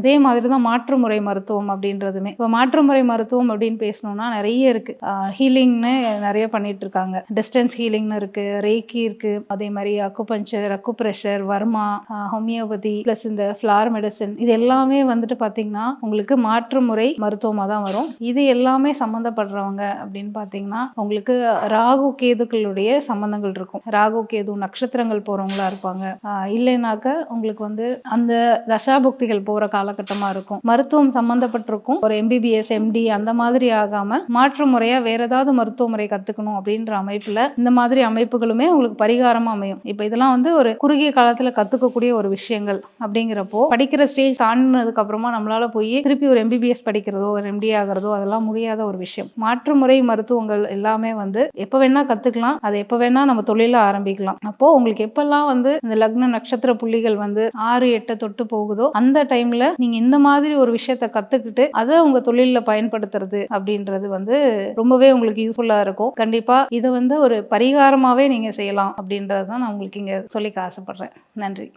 அதே மாதிரி தான் மாற்று முறை மருத்துவம் அப்படின்றதுமே. இப்போ மாற்று முறை மருத்துவம் அப்படின்னு பேசணும்னா நிறைய இருக்கு. ஹீலிங்னு நிறைய பண்ணிட்டு இருக்காங்க டிஸ்டன்ஸ் ஹீலிங்னு இருக்கு ரேக்கி இருக்கு அதே மாதிரி acupuncture acupressure varma homeopathy plus இந்த ஃப்ளார் மெடிசன் இது எல்லாமே வந்துட்டு பார்த்தீங்கன்னா உங்களுக்கு மாற்று முறை மருத்துவமாக தான் வரும். இது எல்லாமே சம்மந்தப்படுறவங்க அப்படின்னு பார்த்தீங்கன்னா உங்களுக்கு ராகு கேதுக்களுடைய சம்மந்தங்கள் இருக்கும். ராகு கேது நட்சத்திரங்கள் போகிறவங்களா இருப்பாங்க. இல்லைனாக்க உங்களுக்கு வந்து அந்த தசாபுக்திகள் போகிற காலகட்டமாக இருக்கும். மருத்துவம் சம்மந்தப்பட்டிருக்கும் ஒரு எம்பிபிஎஸ் எம்டி அந்த மாதிரி ஆகாமல் மாற்று முறையாக வேற ஏதாவது மருத்துவ முறை கற்றுக்கணும் அப்படின்ற அமைப்பில் இந்த மாதிரி அமைப்புகளுமே உங்களுக்கு பரிகாரமாக அமையும். இப்போ இதெல்லாம் வந்து ஒரு குறுகிய காலத்தில் கற்றுக்கக்கூடிய ஒரு விஷயங்கள் அப்படிங்கிறப்போ படிக்கிற ஸ்டேஜ் தாண்டினதுக்கு அப்புறமா நம்மளால போய் திருப்பி ஒரு எம்பிபிஎஸ் படிக்கிறதோ ஒரு எம்டி ஆகிறதோ அதெல்லாம் முடியாத ஒரு விஷயம். மாற்று முறை மருத்துவங்கள் எல்லாமே வந்து எப்போ வேணா கற்றுக்கலாம் அதை எப்போ வேணா நம்ம தொழில ஆரம்பிக்கலாம். அப்போ உங்களுக்கு எப்பெல்லாம் வந்து இந்த லக்ன நட்சத்திர புள்ளிகள் வந்து ஆறு எட்டை தொட்டு போகுதோ அந்த டைம்ல நீங்க இந்த மாதிரி ஒரு விஷயத்த கத்துக்கிட்டு அதை உங்க தொழிலில் பயன்படுத்துறது அப்படின்றது வந்து ரொம்பவே உங்களுக்கு யூஸ்ஃபுல்லா இருக்கும். கண்டிப்பா இதை வந்து ஒரு பரிகாரமாவே நீங்க செய்யலாம் அப்படின்றது தான் நான் உங்களுக்கு இங்க சொல்லிக்க ஆசைப்படுறேன். நன்றி.